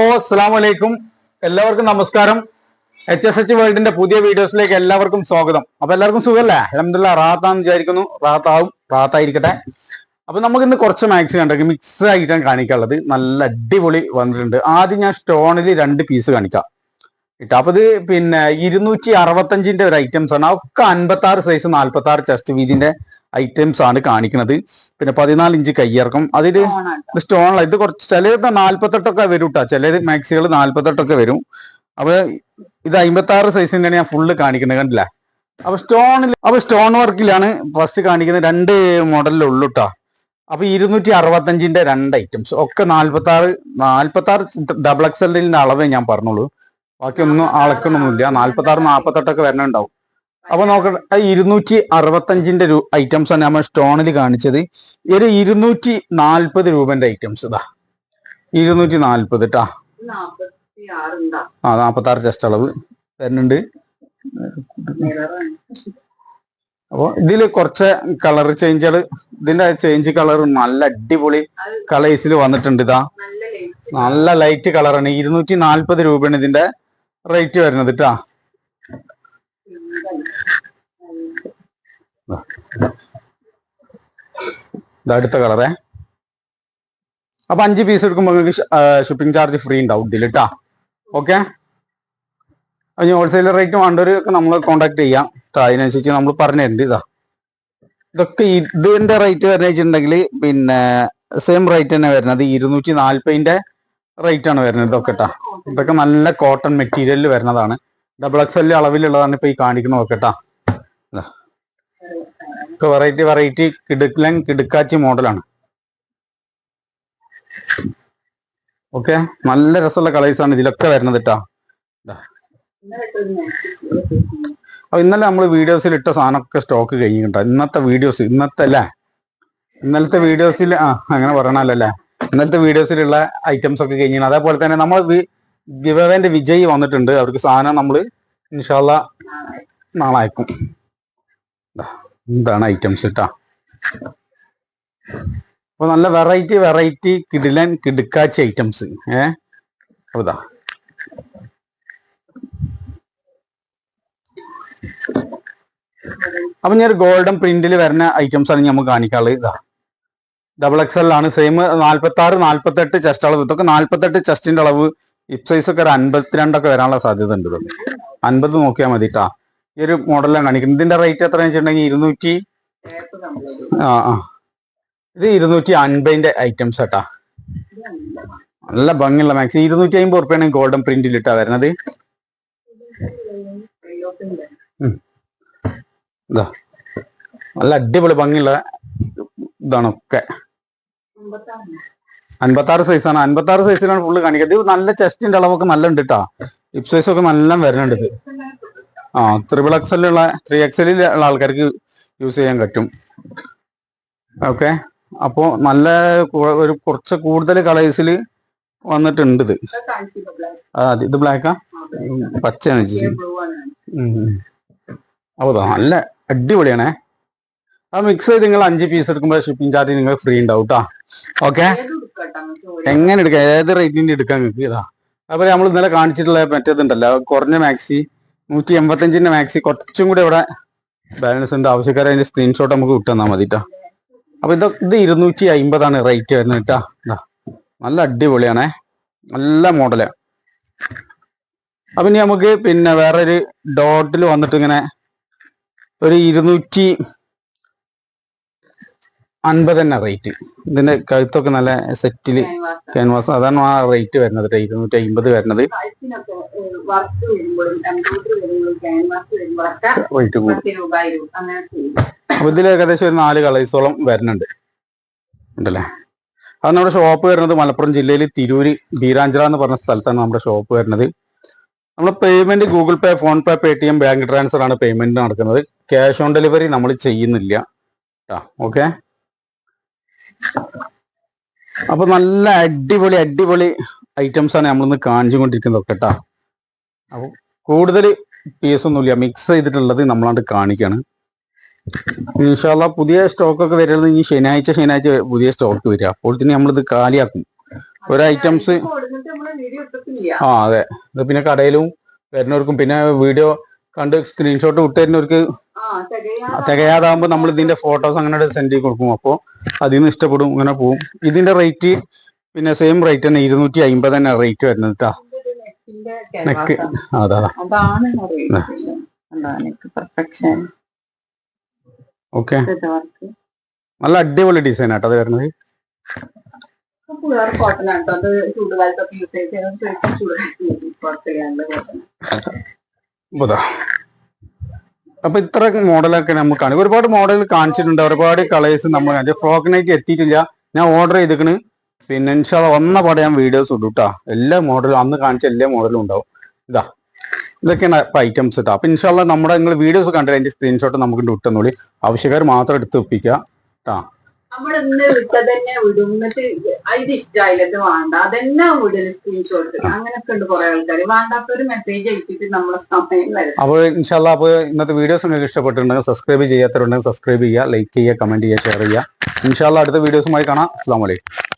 അസ്സാം വലൈക്കും എല്ലാവർക്കും നമസ്കാരം. എച്ച് എസ് എച്ച് വേൾഡിന്റെ പുതിയ വീഡിയോസിലേക്ക് എല്ലാവർക്കും സ്വാഗതം. അപ്പൊ എല്ലാവർക്കും സുഖമല്ലേ അലഹമില്ല റാത്താന്ന് വിചാരിക്കുന്നു. റാത്താവും റാത്തായിരിക്കട്ടെ അപ്പൊ നമുക്ക് ഇന്ന് കുറച്ച് മാക്സ് കണ്ടെങ്കിൽ മിക്സ് ആയിട്ടാണ് കാണിക്കാനുള്ളത്. നല്ല അടിപൊളി വന്നിട്ടുണ്ട്. ആദ്യം ഞാൻ സ്റ്റോണിൽ രണ്ട് പീസ് കാണിക്കാം. ഇട്ടോ അപ്പൊ ഇത് പിന്നെ ഇരുന്നൂറ്റി അറുപത്തഞ്ചിന്റെ ഒരു ഐറ്റംസ് ആണ്. ഒക്കെ അൻപത്തി ആറ് സൈസ് നാല്പത്തി ആറ് ചെസ്റ്റ് വീതിന്റെ ഐറ്റംസ് ആണ് കാണിക്കുന്നത്. പിന്നെ പതിനാല് ഇഞ്ച് കയ്യിറക്കം അതിൽ സ്റ്റോൺ ഇത് കുറച്ച് ചിലത് നാല്പത്തെട്ടൊക്കെ വരും കേട്ടോ ചിലത് മാക്സികൾ നാല്പത്തെട്ടൊക്കെ വരും. അപ്പൊ ഇത് അമ്പത്തി ആറ് സൈസിന്റെ ഞാൻ ഫുള്ള് കാണിക്കുന്നത്. കണ്ടില്ല? അപ്പൊ സ്റ്റോണിൽ അപ്പൊ സ്റ്റോൺ വർക്കിലാണ് ഫസ്റ്റ് കാണിക്കുന്നത് രണ്ട് മോഡലിലുള്ളൂ കേട്ടോ അപ്പൊ ഇരുന്നൂറ്റി അറുപത്തഞ്ചിന്റെ രണ്ട് ഐറ്റംസ് ഒക്കെ നാല്പത്തി ആറ് നാല്പത്തി ആറ് ഡബിൾ എക്സലിന്റെ അളവേ ഞാൻ പറഞ്ഞോളൂ ബാക്കിയൊന്നും അളക്കണമൊന്നുമില്ല നാല്പത്തി ആറ് നാൽപ്പത്തെട്ടൊക്കെ വരണുണ്ടാവും. അപ്പൊ നോക്കട്ടെ ഇരുന്നൂറ്റി അറുപത്തഞ്ചിന്റെ ഐറ്റംസ് ആണ് നമ്മൾ സ്റ്റോണിൽ കാണിച്ചത്. ഒരു ഇരുന്നൂറ്റി നാൽപ്പത് രൂപന്റെ ഐറ്റംസ് ഇതാ. ഇരുന്നൂറ്റി നാൽപ്പത് കേട്ടാ ആ നാപ്പത്തി ആറ് ചെസ്റ്റ് അളവ് വരുന്നുണ്ട്. അപ്പോൾ ഇതിൽ കുറച്ച് കളർ ചേഞ്ചുകൾ ഇതിന്റെ ചേഞ്ച് കളർ നല്ല അടിപൊളി കളേഴ്സിൽ വന്നിട്ടുണ്ട് ഇതാ. നല്ല ലൈറ്റ് നല്ല ലൈറ്റ് കളറാണ് ഇരുന്നൂറ്റി നാൽപ്പത് രൂപയാണ് ഇതിന്റെ റേറ്റ് വരുന്നത് കേട്ടാ അടുത്ത കളറേ. അപ്പൊ അഞ്ച് പീസ് എടുക്കുമ്പോൾ നിങ്ങൾക്ക് ഷിപ്പിംഗ് ചാർജ് ഫ്രീ ഉണ്ടാവും ഇതിൽ ഓക്കെ അതിന് ഹോൾസെയിൽ റേറ്റ് വേണ്ടവരൊക്കെ നമ്മൾ കോണ്ടാക്ട് ചെയ്യാം. അതിനനുസരിച്ച് നമ്മൾ പറഞ്ഞു ഇതാ. ഇതൊക്കെ ഇതിന്റെ റേറ്റ് വരുന്ന വെച്ചിട്ടുണ്ടെങ്കിൽ പിന്നെ സെയിം റേറ്റ് തന്നെ വരുന്നത്. ഇരുന്നൂറ്റി നാൽപ്പതിന്റെ റേറ്റ് ആണ് വരുന്നത് ഇതൊക്കെ കേട്ടാ ഇതൊക്കെ നല്ല കോട്ടൺ മെറ്റീരിയലിൽ വരുന്നതാണ്. ഡബിൾ എക്സ് എൽ അളവിലുള്ളതാണ് ഇപ്പൊ ഈ കാണിക്കുന്നത് നോക്കട്ടാ വെറൈറ്റി വെറൈറ്റി കിടുക്കലൻ കിടുക്കാച്ചി മോഡലാണ്. ഓക്കെ നല്ല രസമുള്ള കളേഴ്സ് ആണ് ഇതിലൊക്കെ വരുന്നത് കേട്ടാ അപ്പൊ ഇന്നലെ നമ്മൾ വീഡിയോസിൽ ഇട്ട സാധനമൊക്കെ സ്റ്റോക്ക് കഴിഞ്ഞിട്ടുണ്ടോ ഇന്നത്തെ വീഡിയോസ് ഇന്നത്തെ അല്ലേ ഇന്നലത്തെ വീഡിയോസിൽ ആ അങ്ങനെ പറയണല്ലേ ഇന്നലത്തെ വീഡിയോസിലുള്ള ഐറ്റംസ് ഒക്കെ കഴിഞ്ഞു അതേപോലെ തന്നെ നമ്മൾ ഗിവവേന്റെ വിജയി വന്നിട്ടുണ്ട്. അവർക്ക് സാധനം നമ്മൾ ഇൻഷാല്ല നാളെ അയക്കും. ഇതാണ് ഐറ്റംസ് കേട്ടാ അപ്പൊ നല്ല വെറൈറ്റി വെറൈറ്റി കിടിലൻ കിടുക്കാച്ചി ഐറ്റംസ് ഏ? അതാ അപ്പൊ ഞാൻ ഒരു ഗോൾഡൻ പ്രിന്റിൽ വരുന്ന ഐറ്റംസ് ആണ് നമുക്ക് കാണിക്കാനുള്ളത്. ഇതാ. ഡബിൾ എക്സ് ആണ്. സെയിം നാല്പത്തി ആറ് നാല്പത്തെട്ട് ചെസ്റ്റ് അളവ്. ഇതൊക്കെ നാല്പത്തെട്ട് ചെസ്റ്റിന്റെ അളവ്. ഇപ് സൈസ് ഒക്കെ ഒരു അൻപത്തിരണ്ടൊക്കെ വരാനുള്ള സാധ്യത ഉണ്ട് അൻപത് നോക്കിയാൽ മതി ട്ടാ. ഈ ഒരു മോഡലാണ് കാണിക്കുന്നത്. ഇതിന്റെ റേറ്റ് എത്രയാണെന്ന് വെച്ചിട്ടുണ്ടെങ്കിൽ ഇരുന്നൂറ്റി ആ ആ. ഇത് ഇരുന്നൂറ്റി അൻപതിന്റെ ഐറ്റംസ് കേട്ടാ നല്ല ഭംഗിയുള്ള മാക്സി ഇരുന്നൂറ്റി അമ്പത് ഉറുപ്പ്യാണ് ഗോൾഡൻ പ്രിന്റിൽ ഇട്ടാ വരുന്നത്. നല്ല അടിപൊളി ഭംഗിയുള്ള ഇതാണ് ഒക്കെ അൻപത്തി ആറ് സൈസാണ് അൻപത്തി ആറ് സൈസിലാണ് ഫുള്ള് കാണിക്കുന്നത്. ഇത് നല്ല ചെസ്റ്റിന്റെ അളവൊക്കെ നല്ല ഉണ്ട് കേട്ടാ ഹിപ് സൈസ് ഒക്കെ നല്ല വരുന്നുണ്ട് ഇത്. ആ ത്രിപിൾ എക്സലുള്ള ത്രീ എക്സലിലുള്ള ആൾക്കാർക്ക് യൂസ് ചെയ്യാൻ പറ്റും. ഓക്കെ അപ്പോ നല്ല ഒരു കുറച്ച് കൂടുതൽ കളേഴ്സിൽ വന്നിട്ടുണ്ട് ഇത്. അത് ഇത് ബ്ലാക്കാ പച്ചയാണ് ചേച്ചി അപ്പോൾ നല്ല അടിപൊളിയാണേ. ആ മിക്സ് ചെയ്ത് നിങ്ങൾ അഞ്ച് പീസ് എടുക്കുമ്പോൾ ഷിപ്പിംഗ് ചാർജ് നിങ്ങൾ ഫ്രീ ഉണ്ടാവും കേട്ടോ ഓക്കെ എങ്ങനെ എടുക്കാം? ഏത് റേറ്റിന്റെ എടുക്കാൻ നിങ്ങൾക്ക് ഇതാ അതുപോലെ നമ്മൾ ഇന്നലെ കാണിച്ചിട്ടുള്ള മറ്റേതുണ്ടല്ലോ കുറഞ്ഞ മാക്സി നൂറ്റി എൺപത്തഞ്ചിന്റെ മാക്സി കുറച്ചും കൂടെ ഇവിടെ ബാലൻസ് ഉണ്ട്. ആവശ്യക്കാരെ അതിന്റെ സ്ക്രീൻഷോട്ട് നമുക്ക് വിട്ടു തന്നാൽ മതി കേട്ടോ അപ്പൊ ഇത് ഇത് ഇരുന്നൂറ്റി അമ്പതാണ് റേറ്റ് വരുന്നത് കേട്ടോ നല്ല അടിപൊളിയാണേ. നല്ല മോഡൽ അപ്പൊ ഇനി നമുക്ക് പിന്നെ വേറെ ഒരു ഡോട്ടിൽ വന്നിട്ട് ഇങ്ങനെ ഒരു ഇരുന്നൂറ്റി അൻപത് തന്നെ റേറ്റ് ഇതിന്റെ കഴുത്തൊക്കെ നല്ല സെറ്റിൽ ക്യാൻവാസ് അതാണ് ആ റേറ്റ് വരുന്നത്. ഇരുന്നൂറ്റി അമ്പത് വരുന്നത്. റേറ്റ് കൂടും. അപ്പൊ ഇതിൽ ഏകദേശം ഒരു നാല് കളേഴ്സോളം വരുന്നുണ്ട്. ഉണ്ടല്ലേ? അത് നമ്മുടെ ഷോപ്പ് വരുന്നത് മലപ്പുറം ജില്ലയിൽ തിരൂര് ബീരാഞ്ചിറ എന്ന് പറഞ്ഞ സ്ഥലത്താണ് നമ്മുടെ ഷോപ്പ് വരുന്നത്. നമ്മൾ payment Google Pay PhonePe Paytm bank transfer ആണ് പേയ്മെന്റ് നടക്കുന്നത്. ക്യാഷ് ഓൺ ഡെലിവറി നമ്മൾ ചെയ്യുന്നില്ല. കേട്ടോ ഓക്കെ അപ്പൊ നല്ല അടിപൊളി അടിപൊളി ഐറ്റംസ് ആണ് നമ്മളിന്ന് കാണിച്ചുകൊണ്ടിരിക്കുന്നത്. കേട്ടോ അപ്പൊ കൂടുതൽ പീസ് ഒന്നുമില്ല. മിക്സ് ചെയ്തിട്ടുള്ളത് നമ്മളാണ്ട് കാണിക്കാണ്. ഇൻഷാല്ല പുതിയ സ്റ്റോക്ക് ഒക്കെ വരുന്നത് ഈ ശനിയാഴ്ച ശനിയാഴ്ച പുതിയ സ്റ്റോക്ക് വരിക. അപ്പോൾ തന്നെ നമ്മളിത് കാലിയാക്കും. ഒരു ഐറ്റംസ് ആ അതെ. ഇത് പിന്നെ കടയിലും വരുന്നവർക്കും പിന്നെ വീഡിയോ കണ്ട് സ്ക്രീൻഷോട്ട് വിട്ട് തരുന്നവർക്ക് തികയാതാകുമ്പോൾ നമ്മൾ ഇതിന്റെ ഫോട്ടോസ് അങ്ങനെ സെൻഡ് ചെയ്ത് കൊടുക്കും. അപ്പോൾ അതിൽ നിന്ന് ഇഷ്ടപ്പെടും ഇങ്ങനെ പോവും. ഇതിന്റെ റേറ്റ് പിന്നെ സെയിം റേറ്റ് തന്നെ ഇരുന്നൂറ്റി അമ്പത് തന്നെ റേറ്റ് വരുന്നത് കേട്ടാ നെക്ക്. അതാ ഓക്കെ. നല്ല അടിപൊളി ഡിസൈൻ ആട്ടോ അത് വരുന്നത്. കോട്ടൺ ആണ് കേട്ടോ അത് ചൂടുകാലത്തൊക്കെ യൂസ് ചെയ്ത് ചൂടുകാലത്ത് പുറത്തെയാണ് കോട്ടൺ ദാ. അപ്പൊ ഇത്ര മോഡലൊക്കെ നമുക്ക് കാണും. ഒരുപാട് മോഡൽ കാണിച്ചിട്ടുണ്ട്. ഒരുപാട് കളേഴ്സ് നമ്മൾ ഫ്രോക്കിനേക്ക് എത്തിയിട്ടില്ല. ഞാൻ ഓർഡർ ചെയ്തിക്കണ്. പിന്നെ ഇൻഷാള്ള വന്ന പാടെ ഞാൻ വീഡിയോസ് ഇടും കേട്ടോ എല്ലാ മോഡലും അന്ന് കാണിച്ച എല്ലാ മോഡലും ഉണ്ടാവും. ഇതാ. ഇതൊക്കെയാണ് ഇപ്പൊ ഐറ്റംസ് കേട്ടോ അപ്പൊ ഇൻഷാല്ല നമ്മുടെ നിങ്ങൾ വീഡിയോസ് കണ്ടിട്ട് അതിന്റെ സ്ക്രീൻഷോട്ട് നമുക്ക് ഇട്ടെന്നുള്ളി ആവശ്യക്കാർ മാത്രം എടുത്ത് ഒപ്പിക്കുക കേട്ടോ നമ്മൾ ഇന്ന് വിട്ടത് തന്നെ വിടും. എന്നിട്ട് അതിന് ഇഷ്ടമായില്ല ഇത് വേണ്ട. അതെന്നെ വിടൽ സ്ക്രീൻഷോട്ട് അങ്ങനെയൊക്കെ ഉണ്ട് കുറെ ആൾക്കാർ വേണ്ടാത്തൊരു മെസ്സേജ് അയച്ചിട്ട് നമ്മളെ സമയം വരും അപ്പോൾ ഇൻഷാല്ല അപ്പോൾ ഇന്നത്തെ വീഡിയോസ് നിങ്ങൾക്ക് ഇഷ്ടപ്പെട്ടിട്ടുണ്ടെങ്കിൽ സബ്സ്ക്രൈബ് ചെയ്യാത്തവരുണ്ടെങ്കിൽ സബ്സ്ക്രൈബ് ചെയ്യുക ലൈക്ക് ചെയ്യുക കമന്റ് ചെയ്യുക ഷെയർ ചെയ്യുക. ഇൻഷാല്ല അടുത്ത വീഡിയോസുമായി കാണാം. അസ്സാം വലൈക്കും